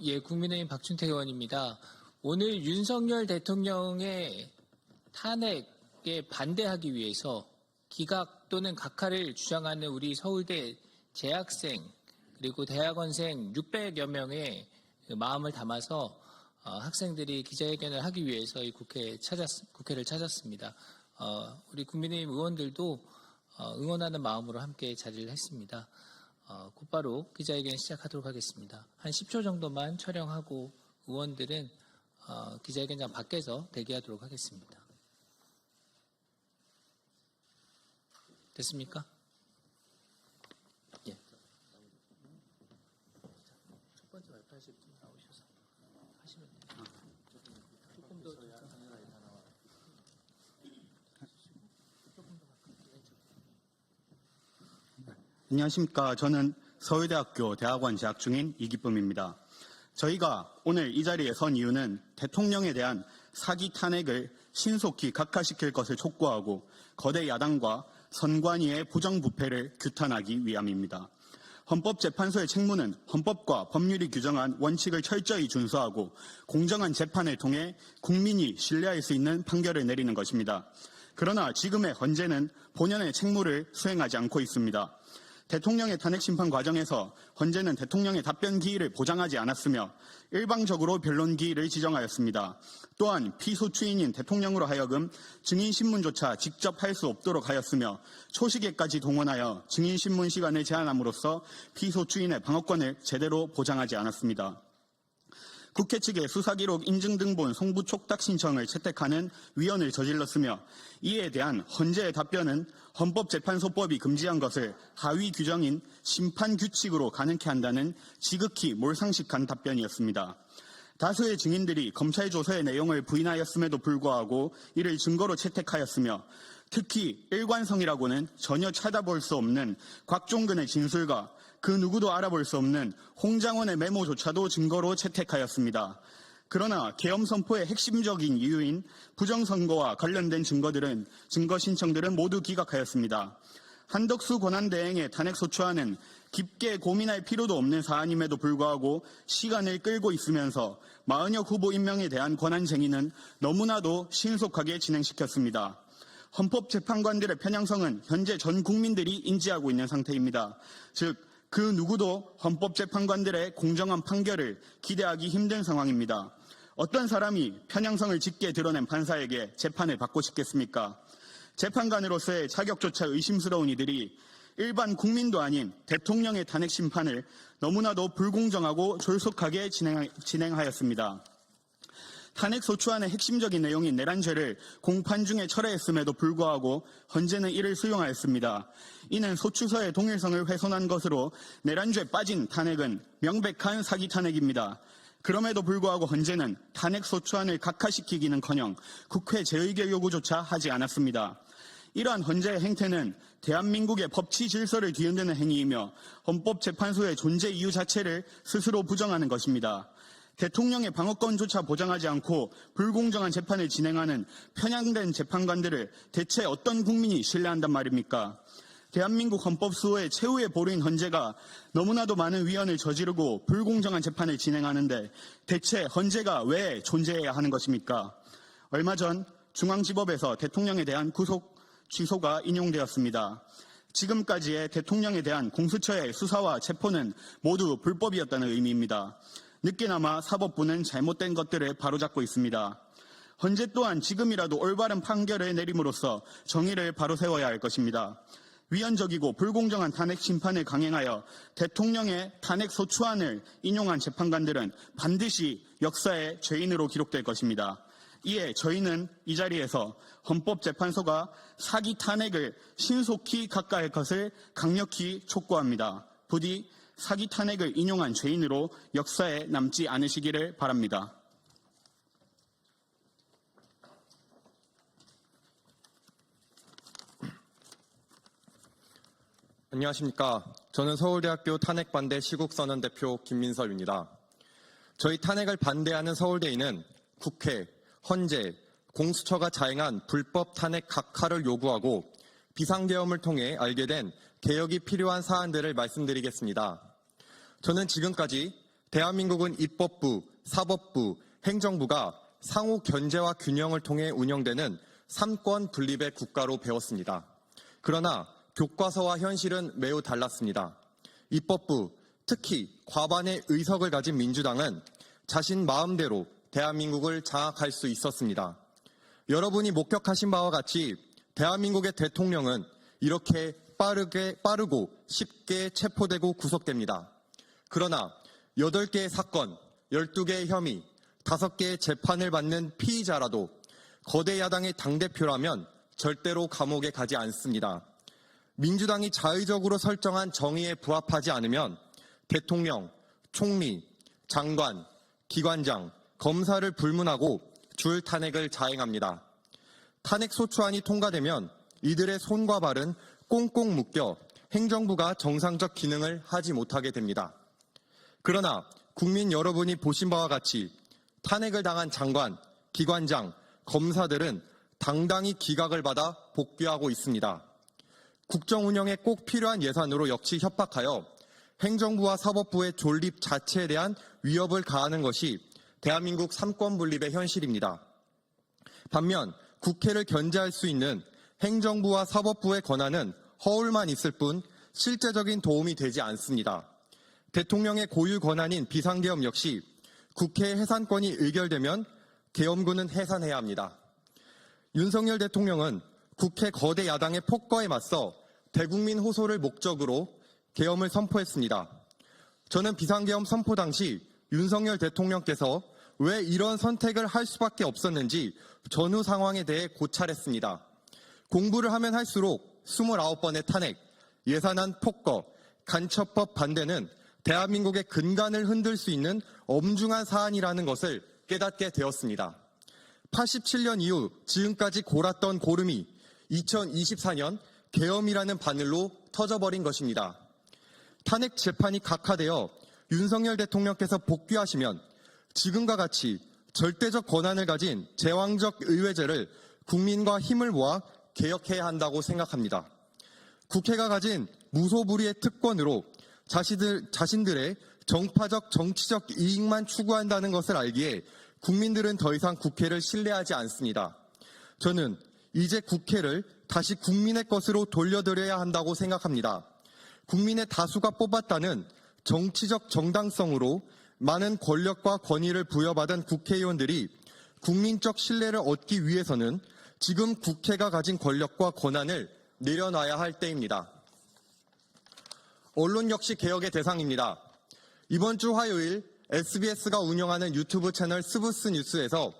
예, 국민의힘 박준태 의원입니다. 오늘 윤석열 대통령의 탄핵에 반대하기 위해서 기각 또는 각하를 주장하는 우리 서울대 재학생 그리고 대학원생 600여 명의 그 마음을 담아서 어, 학생들이 기자회견을 하기 위해서 이 국회 찾았, 국회를 찾았습니다. 어, 우리 국민의힘 의원들도 어, 응원하는 마음으로 함께 자리를 했습니다. 어, 곧바로 기자회견 시작하도록 하겠습니다. 한 10초 정도만 촬영하고 의원들은 어, 기자회견장 밖에서 대기하도록 하겠습니다. 됐습니까? 예. 첫 번째 발표하실 분 나오셔서 하시면 돼요. 조금 더 조금 더 가깝게 왼쪽. 안녕하십니까. 저는 서울대학교 대학원 재학 중인 이기쁨입니다. 저희가 오늘 이 자리에 선 이유는 대통령에 대한 사기 탄핵을 신속히 각하시킬 것을 촉구하고 거대 야당과 선관위의 부정부패를 규탄하기 위함입니다. 헌법재판소의 책무는 헌법과 법률이 규정한 원칙을 철저히 준수하고 공정한 재판을 통해 국민이 신뢰할 수 있는 판결을 내리는 것입니다. 그러나 지금의 헌재는 본연의 책무를 수행하지 않고 있습니다. 대통령의 탄핵 심판 과정에서 헌재는 대통령의 답변 기일을 보장하지 않았으며 일방적으로 변론 기일을 지정하였습니다. 또한 피소추인인 대통령으로 하여금 증인 신문조차 직접 할 수 없도록 하였으며 초시계까지 동원하여 증인 신문 시간을 제한함으로써 피소추인의 방어권을 제대로 보장하지 않았습니다. 국회 측의 수사기록 인증 등본 송부 촉탁 신청을 채택하는 위헌을 저질렀으며 이에 대한 헌재의 답변은 헌법재판소법이 금지한 것을 하위 규정인 심판 규칙으로 가능케 한다는 지극히 몰상식한 답변이었습니다. 다수의 증인들이 검찰 조서의 내용을 부인하였음에도 불구하고 이를 증거로 채택하였으며 특히 일관성이라고는 전혀 찾아볼 수 없는 곽종근의 진술과 그 누구도 알아볼 수 없는 홍장원의 메모조차도 증거로 채택하였습니다. 그러나 계엄 선포의 핵심적인 이유인 부정선거와 관련된 증거들은 증거 신청들은 모두 기각하였습니다. 한덕수 권한대행의 탄핵 소추안은 깊게 고민할 필요도 없는 사안임에도 불구하고 시간을 끌고 있으면서 마은혁 후보 임명에 대한 권한쟁의는 너무나도 신속하게 진행시켰습니다. 헌법재판관들의 편향성은 현재 전 국민들이 인지하고 있는 상태입니다. 즉, 그 누구도 헌법재판관들의 공정한 판결을 기대하기 힘든 상황입니다. 어떤 사람이 편향성을 짙게 드러낸 판사에게 재판을 받고 싶겠습니까? 재판관으로서의 자격조차 의심스러운 이들이 일반 국민도 아닌 대통령의 탄핵 심판을 너무나도 불공정하고 졸속하게 진행, 진행하였습니다. 탄핵 소추안의 핵심적인 내용인 내란죄를 공판 중에 철회했음에도 불구하고 헌재는 이를 수용하였습니다. 이는 소추서의 동일성을 훼손한 것으로 내란죄 빠진 탄핵은 명백한 사기 탄핵입니다. 그럼에도 불구하고 헌재는 탄핵 소추안을 각하시키기는커녕 국회 재의결 요구조차 하지 않았습니다. 이러한 헌재의 행태는 대한민국의 법치 질서를 뒤흔드는 행위이며 헌법재판소의 존재 이유 자체를 스스로 부정하는 것입니다. 대통령의 방어권조차 보장하지 않고 불공정한 재판을 진행하는 편향된 재판관들을 대체 어떤 국민이 신뢰한단 말입니까? 대한민국 헌법 수호의 최후의 보루인 헌재가 너무나도 많은 위헌을 저지르고 불공정한 재판을 진행하는데 대체 헌재가 왜 존재해야 하는 것입니까? 얼마 전 중앙지법에서 대통령에 대한 구속 취소가 인용되었습니다. 지금까지의 대통령에 대한 공수처의 수사와 체포는 모두 불법이었다는 의미입니다. 늦게나마 사법부는 잘못된 것들을 바로잡고 있습니다. 헌재 또한 지금이라도 올바른 판결을 내림으로써 정의를 바로 세워야 할 것입니다. 위헌적이고 불공정한 탄핵 심판을 강행하여 대통령의 탄핵 소추안을 인용한 재판관들은 반드시 역사의 죄인으로 기록될 것입니다. 이에 저희는 이 자리에서 헌법재판소가 사기 탄핵을 신속히 각가할 것을 강력히 촉구합니다. 부디 사기 탄핵을 인용한 죄인으로 역사에 남지 않으시기를 바랍니다. 안녕하십니까. 저는 서울대학교 탄핵반대 시국선언 대표 김민설입니다. 저희 탄핵을 반대하는 서울대인은 국회, 헌재, 공수처가 자행한 불법 탄핵 각하를 요구하고 비상계엄을 통해 알게 된 개혁이 필요한 사안들을 말씀드리겠습니다. 저는 지금까지 대한민국은 입법부, 사법부, 행정부가 상호 견제와 균형을 통해 운영되는 삼권 분립의 국가로 배웠습니다. 그러나 교과서와 현실은 매우 달랐습니다. 입법부, 특히 과반의 의석을 가진 민주당은 자신 마음대로 대한민국을 장악할 수 있었습니다. 여러분이 목격하신 바와 같이 대한민국의 대통령은 이렇게 빠르게, 빠르고 쉽게 체포되고 구속됩니다. 그러나 8개의 사건, 12개의 혐의, 5개의 재판을 받는 피의자라도 거대 야당의 당대표라면 절대로 감옥에 가지 않습니다. 민주당이 자의적으로 설정한 정의에 부합하지 않으면 대통령, 총리, 장관, 기관장, 검사를 불문하고 줄 탄핵을 자행합니다. 탄핵 소추안이 통과되면 이들의 손과 발은 꽁꽁 묶여 행정부가 정상적 기능을 하지 못하게 됩니다. 그러나 국민 여러분이 보신 바와 같이 탄핵을 당한 장관, 기관장, 검사들은 당당히 기각을 받아 복귀하고 있습니다. 국정 운영에 꼭 필요한 예산으로 역시 협박하여 행정부와 사법부의 존립 자체에 대한 위협을 가하는 것이 대한민국 삼권 분립의 현실입니다. 반면 국회를 견제할 수 있는 행정부와 사법부의 권한은 허울만 있을 뿐 실제적인 도움이 되지 않습니다. 대통령의 고유 권한인 비상계엄 역시 국회 해산권이 의결되면 계엄군은 해산해야 합니다. 윤석열 대통령은 국회 거대 야당의 폭거에 맞서 대국민 호소를 목적으로 계엄을 선포했습니다. 저는 비상계엄 선포 당시 윤석열 대통령께서 왜 이런 선택을 할 수밖에 없었는지 전후 상황에 대해 고찰했습니다. 공부를 하면 할수록 29번의 탄핵, 예산안 폭거, 간첩법 반대는 대한민국의 근간을 흔들 수 있는 엄중한 사안이라는 것을 깨닫게 되었습니다. 87년 이후 지금까지 골았던 고름이 2024년 계엄이라는 바늘로 터져버린 것입니다. 탄핵 재판이 각하되어 윤석열 대통령께서 복귀하시면 지금과 같이 절대적 권한을 가진 제왕적 의회제를 국민과 힘을 모아 개혁해야 한다고 생각합니다. 국회가 가진 무소불위의 특권으로 자신들, 자신들의 정파적 정치적 이익만 추구한다는 것을 알기에 국민들은 더 이상 국회를 신뢰하지 않습니다. 저는 이제 국회를 다시 국민의 것으로 돌려드려야 한다고 생각합니다. 국민의 다수가 뽑았다는 정치적 정당성으로 많은 권력과 권위를 부여받은 국회의원들이 국민적 신뢰를 얻기 위해서는 지금 국회가 가진 권력과 권한을 내려놔야 할 때입니다. 언론 역시 개혁의 대상입니다. 이번 주 화요일 SBS가 운영하는 유튜브 채널 스브스 뉴스에서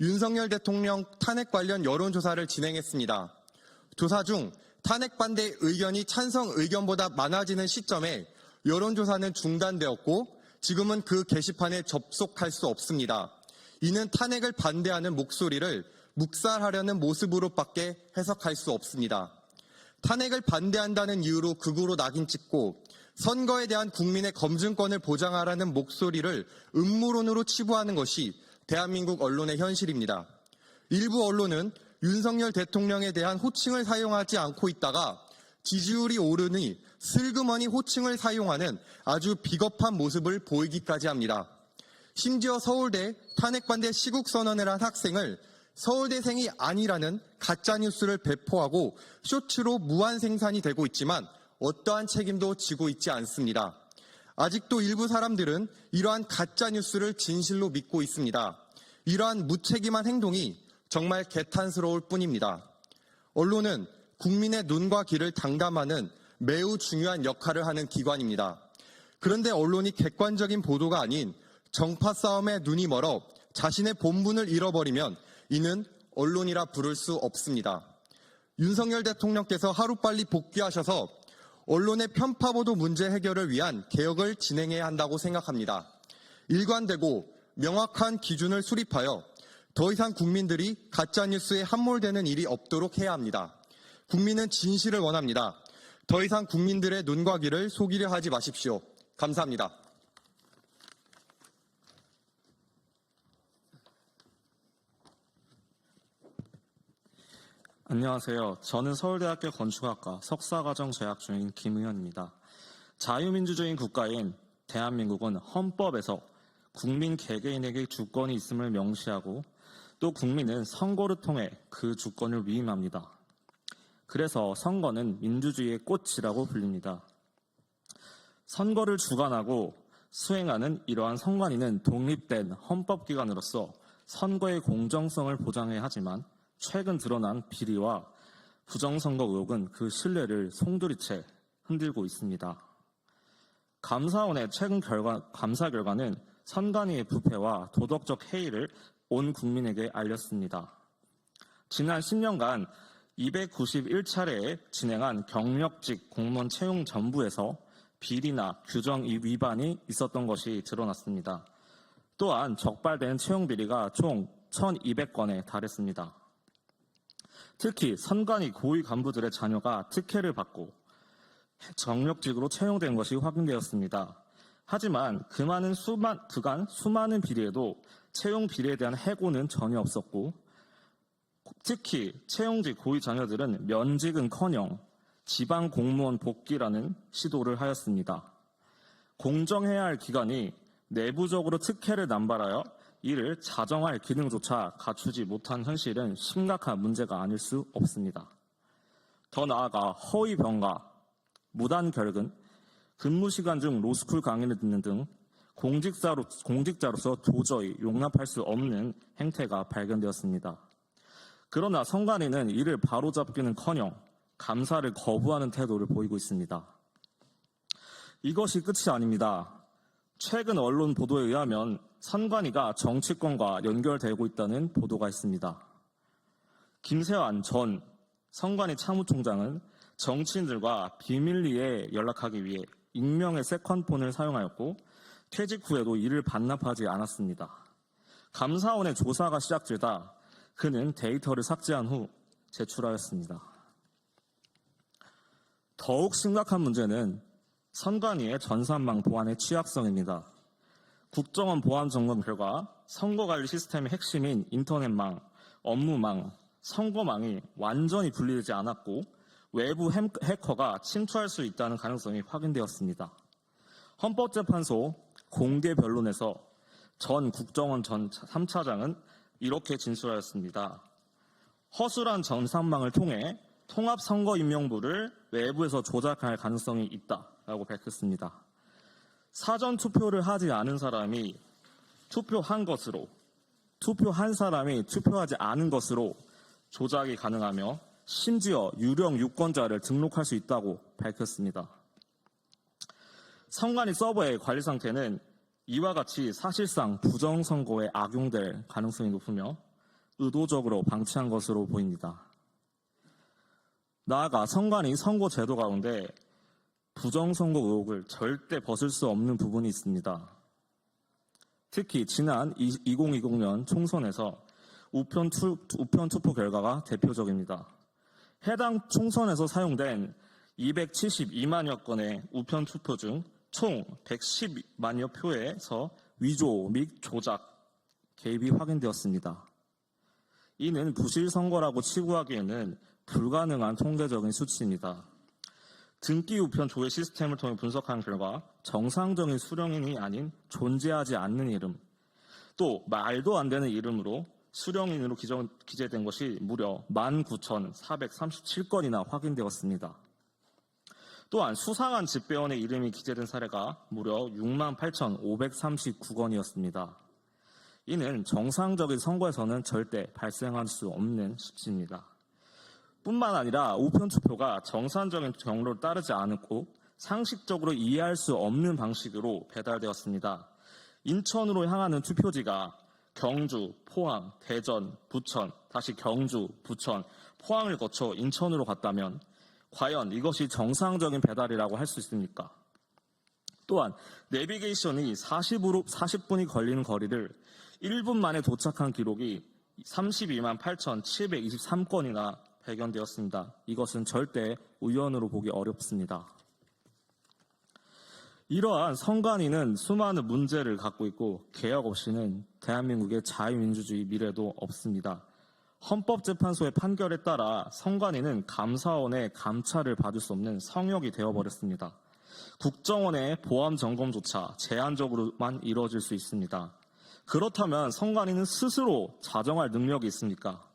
윤석열 대통령 탄핵 관련 여론조사를 진행했습니다. 조사 중 탄핵 반대 의견이 찬성 의견보다 많아지는 시점에 여론조사는 중단되었고 지금은 그 게시판에 접속할 수 없습니다. 이는 탄핵을 반대하는 목소리를 묵살하려는 모습으로밖에 해석할 수 없습니다. 탄핵을 반대한다는 이유로 극우로 낙인 찍고 선거에 대한 국민의 검증권을 보장하라는 목소리를 음모론으로 치부하는 것이 대한민국 언론의 현실입니다. 일부 언론은 윤석열 대통령에 대한 호칭을 사용하지 않고 있다가 지지율이 오르니 슬그머니 호칭을 사용하는 아주 비겁한 모습을 보이기까지 합니다. 심지어 서울대 탄핵반대 시국선언을 한 학생을 서울대생이 아니라는 가짜뉴스를 배포하고 쇼츠로 무한 생산이 되고 있지만 어떠한 책임도 지고 있지 않습니다. 아직도 일부 사람들은 이러한 가짜뉴스를 진실로 믿고 있습니다. 이러한 무책임한 행동이 정말 개탄스러울 뿐입니다. 언론은 국민의 눈과 귀를 당담하는 매우 중요한 역할을 하는 기관입니다. 그런데 언론이 객관적인 보도가 아닌 정파 싸움에 눈이 멀어 자신의 본분을 잃어버리면 이는 언론이라 부를 수 없습니다. 윤석열 대통령께서 하루빨리 복귀하셔서 언론의 편파보도 문제 해결을 위한 개혁을 진행해야 한다고 생각합니다. 일관되고 명확한 기준을 수립하여 더 이상 국민들이 가짜뉴스에 함몰되는 일이 없도록 해야 합니다. 국민은 진실을 원합니다. 더 이상 국민들의 눈과 귀를 속이려 하지 마십시오. 감사합니다. 안녕하세요. 저는 서울대학교 건축학과 석사과정 재학 중인 김의현입니다. 자유민주주의 국가인 대한민국은 헌법에서 국민 개개인에게 주권이 있음을 명시하고 또 국민은 선거를 통해 그 주권을 위임합니다. 그래서 선거는 민주주의의 꽃이라고 불립니다. 선거를 주관하고 수행하는 이러한 선관위는 독립된 헌법기관으로서 선거의 공정성을 보장해야 하지만 최근 드러난 비리와 부정선거 의혹은 그 신뢰를 송두리째 흔들고 있습니다. 감사원의 최근 결과, 감사 결과는 선관위의 부패와 도덕적 해이를 온 국민에게 알렸습니다. 지난 10년간 291차례에 진행한 경력직 공무원 채용 전부에서 비리나 규정 위반이 있었던 것이 드러났습니다. 또한 적발된 채용 비리가 총 1,200건에 달했습니다. 특히 선관위 고위 간부들의 자녀가 특혜를 받고 정력직으로 채용된 것이 확인되었습니다. 하지만 그 많은 수만, 그간 수많은 비리에도 채용 비리에 대한 해고는 전혀 없었고 특히 채용직 고위 자녀들은 면직은커녕 지방 공무원 복귀라는 시도를 하였습니다. 공정해야 할 기관이 내부적으로 특혜를 남발하여 이를 자정할 기능조차 갖추지 못한 현실은 심각한 문제가 아닐 수 없습니다. 더 나아가 허위 병가, 무단 결근, 근무 시간 중 로스쿨 강의를 듣는 등 공직자로, 공직자로서 도저히 용납할 수 없는 행태가 발견되었습니다. 그러나 선관위는 이를 바로잡기는커녕 감사를 거부하는 태도를 보이고 있습니다. 이것이 끝이 아닙니다. 최근 언론 보도에 의하면 선관위가 정치권과 연결되고 있다는 보도가 있습니다. 김세환 전 선관위 참모총장은 정치인들과 비밀리에 연락하기 위해 익명의 세컨폰을 사용하였고 퇴직 후에도 이를 반납하지 않았습니다. 감사원의 조사가 시작되다 그는 데이터를 삭제한 후 제출하였습니다. 더욱 심각한 문제는 선관위의 전산망 보안의 취약성입니다. 국정원 보안 점검 결과 선거 관리 시스템의 핵심인 인터넷망, 업무망, 선거망이 완전히 분리되지 않았고 외부 햄- 해커가 침투할 수 있다는 가능성이 확인되었습니다. 헌법재판소 공개 변론에서 전 국정원 전 3차장은 이렇게 진술하였습니다. 허술한 전산망을 통해 통합선거임명부를 외부에서 조작할 가능성이 있다 라고 밝혔습니다. 사전 투표를 하지 않은 사람이 투표한 것으로 투표한 사람이 투표하지 않은 것으로 조작이 가능하며 심지어 유령 유권자를 등록할 수 있다고 밝혔습니다. 선관위 서버의 관리 상태는 이와 같이 사실상 부정선거에 악용될 가능성이 높으며 의도적으로 방치한 것으로 보입니다. 나아가 선관위 선거 제도 가운데 부정선거 의혹을 절대 벗을 수 없는 부분이 있습니다. 특히 지난 2020년 총선에서 우편, 투, 우편 투표 결과가 대표적입니다. 해당 총선에서 사용된 272만여 건의 우편 투표 중 총 110만여 표에서 위조 및 조작 개입이 확인되었습니다. 이는 부실 선거라고 치부하기에는 불가능한 통계적인 수치입니다. 등기 우편 조회 시스템을 통해 분석한 결과 정상적인 수령인이 아닌 존재하지 않는 이름, 또 말도 안 되는 이름으로 수령인으로 기정, 기재된 것이 무려 19,437건이나 확인되었습니다. 또한 수상한 집배원의 이름이 기재된 사례가 무려 68,539건이었습니다. 이는 정상적인 선거에서는 절대 발생할 수 없는 수치입니다. 뿐만 아니라 우편 투표가 정상적인 경로를 따르지 않고 상식적으로 이해할 수 없는 방식으로 배달되었습니다. 인천으로 향하는 투표지가 경주, 포항, 대전, 부천, 다시 경주, 부천, 포항을 거쳐 인천으로 갔다면 과연 이것이 정상적인 배달이라고 할 수 있습니까? 또한 내비게이션이 40으로, 40분이 걸리는 거리를 1분 만에 도착한 기록이 32만 8,723건이나 발견되었습니다. 이것은 절대 우연으로 보기 어렵습니다. 이러한 선관위는 수많은 문제를 갖고 있고 개혁 없이는 대한민국의 자유민주주의 미래도 없습니다. 헌법재판소의 판결에 따라 선관위는 감사원의 감찰을 받을 수 없는 성역이 되어버렸습니다. 국정원의 보안 점검조차 제한적으로만 이루어질 수 있습니다. 그렇다면 선관위는 스스로 자정할 능력이 있습니까?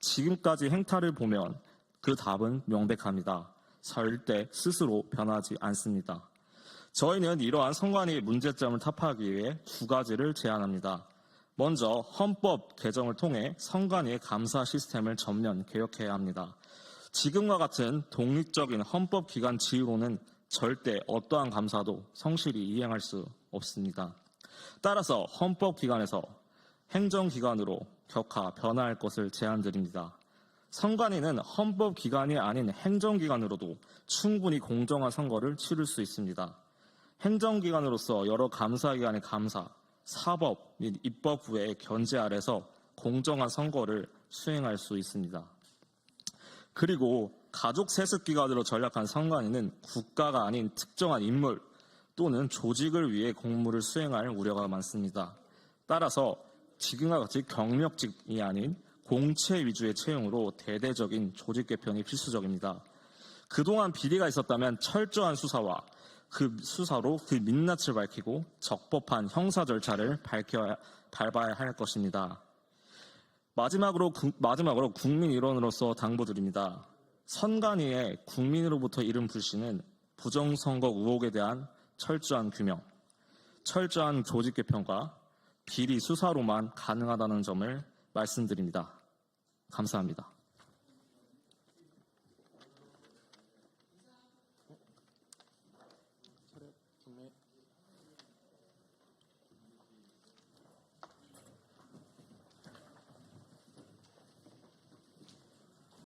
지금까지 행타를 보면 그 답은 명백합니다. 절대 스스로 변하지 않습니다. 저희는 이러한 선관위의 문제점을 타파하기 위해 두 가지를 제안합니다. 먼저 헌법 개정을 통해 선관위의 감사 시스템을 전면 개혁해야 합니다. 지금과 같은 독립적인 헌법기관 지휘로는 절대 어떠한 감사도 성실히 이행할 수 없습니다. 따라서 헌법기관에서 행정기관으로 격하 변화할 것을 제안드립니다. 선관위는 헌법기관이 아닌 행정기관으로도 충분히 공정한 선거를 치를 수 있습니다. 행정기관으로서 여러 감사기관의 감사, 사법 및 입법부의 견제 아래서 공정한 선거를 수행할 수 있습니다. 그리고 가족 세습기관으로 전락한 선관위는 국가가 아닌 특정한 인물 또는 조직을 위해 공무를 수행할 우려가 많습니다. 따라서 지금과 같이 경력직이 아닌 공채 위주의 채용으로 대대적인 조직 개편이 필수적입니다. 그동안 비리가 있었다면 철저한 수사와 그 수사로 그 민낯을 밝히고 적법한 형사 절차를 밝혀야, 밟아야 할 것입니다. 마지막으로, 국- 마지막으로 국민 일원으로서 당부드립니다. 선관위의 국민으로부터 이른 불씨는 부정선거 의혹에 대한 철저한 규명, 철저한 조직 개편과 비리 수사로만 가능하다는 점을 말씀드립니다. 감사합니다.